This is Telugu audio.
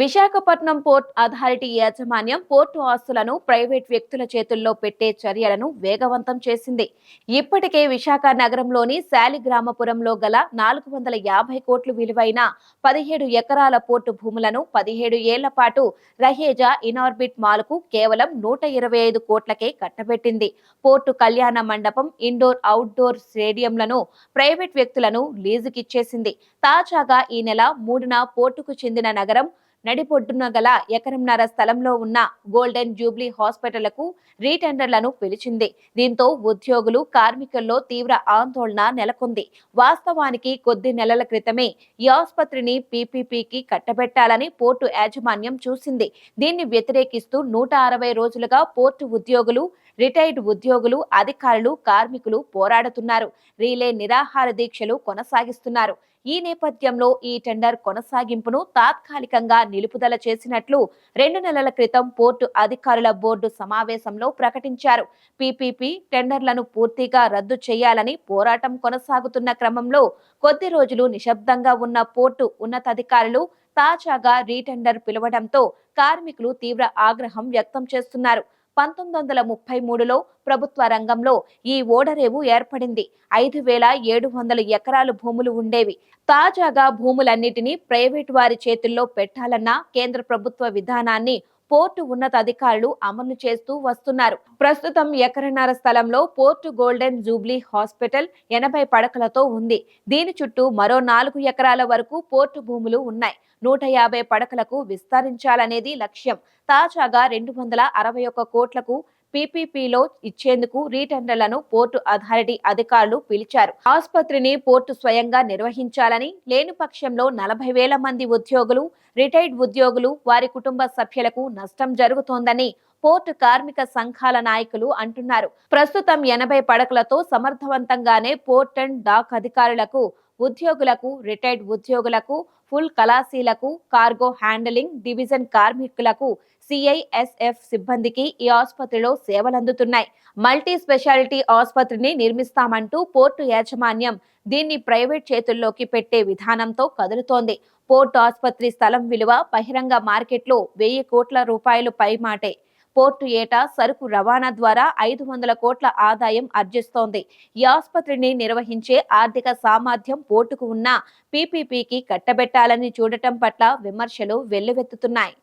విశాఖపట్నం పోర్ట్ అథారిటీ యాజమాన్యం పోర్టు ఆస్తులను ప్రైవేట్ వ్యక్తుల చేతుల్లో పెట్టే చర్యలను వేగవంతం చేసింది. ఇప్పటికే విశాఖ నగరంలోని శాలిగ్రామపురంలో గల నాలుగు వందల యాభై కోట్లు విలువైన పదిహేడు ఎకరాల పోర్టు భూములను పదిహేడు ఏళ్ళ పాటు రహేజా ఇనార్బిట్ మాల్కు కేవలం నూట ఇరవై ఐదు కోట్లకే కట్టబెట్టింది. పోర్టు కళ్యాణ మండపం ఇండోర్ అవుట్డోర్ స్టేడియంలను ప్రైవేట్ వ్యక్తులను లీజుకిచ్చేసింది. తాజాగా ఈ నెల మూడున పోర్టుకు చెందిన నగరం నడిపొడ్డున గల ఎకరంన్నర స్థలంలో ఉన్న గోల్డెన్ జూబ్లీ హాస్పిటళ్ళకు రీటెండర్లను పిలిచింది. దీంతో ఉద్యోగులు కార్మికుల్లో తీవ్ర ఆందోళన నెలకొంది. వాస్తవానికి కొద్ది నెలల క్రితమే ఈ ఆసుపత్రిని పీపీపీకి కట్టబెట్టాలని పోర్టు యాజమాన్యం చూసింది. దీన్ని వ్యతిరేకిస్తూ నూట అరవై రోజులుగా పోర్టు ఉద్యోగులు రిటైర్డ్ ఉద్యోగులు అధికారులు కార్మికులు పోరాడుతున్నారు. రీలే నిరాహార దీక్షలు కొనసాగిస్తున్నారు. ఈ నేపథ్యంలో ఈ టెండర్ కొనసాగింపును తాత్కాలికంగా నిలుపుదల చేసినట్లు రెండు నెలల క్రితం పోర్టు అధికారుల బోర్డు సమావేశంలో ప్రకటించారు. పీపీపీ టెండర్లను పూర్తిగా రద్దు చేయాలని పోరాటం కొనసాగుతున్న క్రమంలో కొద్ది రోజులు నిశ్శబ్దంగా ఉన్న పోర్టు ఉన్నతాధికారులు తాజాగా రీటెండర్ పిలవడంతో కార్మికులు తీవ్ర ఆగ్రహం వ్యక్తం చేస్తున్నారు. పంతొమ్మిది వందల ముప్పై మూడులో ప్రభుత్వ రంగంలో ఈ ఓడరేవు ఏర్పడింది. ఐదు వేల ఏడు వందల ఎకరాలు భూములు ఉండేవి. తాజాగా భూములన్నిటినీ ప్రైవేటు వారి చేతుల్లో పెట్టాలన్న కేంద్ర ప్రభుత్వ విధానాన్ని పోర్టు ఉన్నతాధికారులు అమలు చేస్తూ వస్తున్నారు. ప్రస్తుతం ఎకరన్నర స్థలంలో పోర్టు గోల్డెన్ జూబ్లీ హాస్పిటల్ ఎనభై పడకలతో ఉంది. దీని చుట్టూ మరో నాలుగు ఎకరాల వరకు పోర్టు భూములు ఉన్నాయి. నూట యాభై పడకలకు విస్తరించాలనేది లక్ష్యం. తాజాగా రెండు వందల అరవై ఒక్క కోట్లకు పీపీపీలో ఇచ్చేందుకు రీటెండర్లను పోర్టు అథారిటీ అధికారులు పిలిచారు. ఆసుపత్రిని పోర్టు స్వయంగా నిర్వహించాలని లేని పక్షంలో నలభై వేల మంది ఉద్యోగులు రిటైర్డ్ ఉద్యోగులు వారి కుటుంబ సభ్యులకు నష్టం జరుగుతోందని పోర్టు కార్మిక సంఘాల నాయకులు అంటున్నారు. ప్రస్తుతం ఎనభై పడకలతో సమర్థవంతంగానే పోర్ట్ అండ్ డాక్ అధికారులకు ఉద్యోగులకు రిటైర్డ్ ఉద్యోగులకు ఫుల్ కళాశీలకు కార్గో హ్యాండలింగ్ డివిజన్ కార్మికులకు సిఐఎస్ఎఫ్ సిబ్బందికి ఈ ఆసుపత్రిలో సేవలందుతున్నాయి. మల్టీ స్పెషాలిటీ ఆసుపత్రిని నిర్మిస్తామంటూ పోర్టు యాజమాన్యం దీన్ని ప్రైవేట్ చేతుల్లోకి పెట్టే విధానంతో కదులుతోంది. పోర్టు ఆసుపత్రి స్థలం విలువ బహిరంగ మార్కెట్లో వెయ్యి కోట్ల రూపాయలు పై మాటే పోర్టు ఏటా సరుకు రవాణా ద్వారా ఐదు వందల కోట్ల ఆదాయం ఆర్జిస్తోంది ఈ ఆసుపత్రిని నిర్వహించే ఆర్థిక సామర్థ్యం పోర్టుకు ఉన్న పీపీపీకి కట్టబెట్టాలని చూడటం పట్ల విమర్శలు వెల్లువెత్తుతున్నాయి.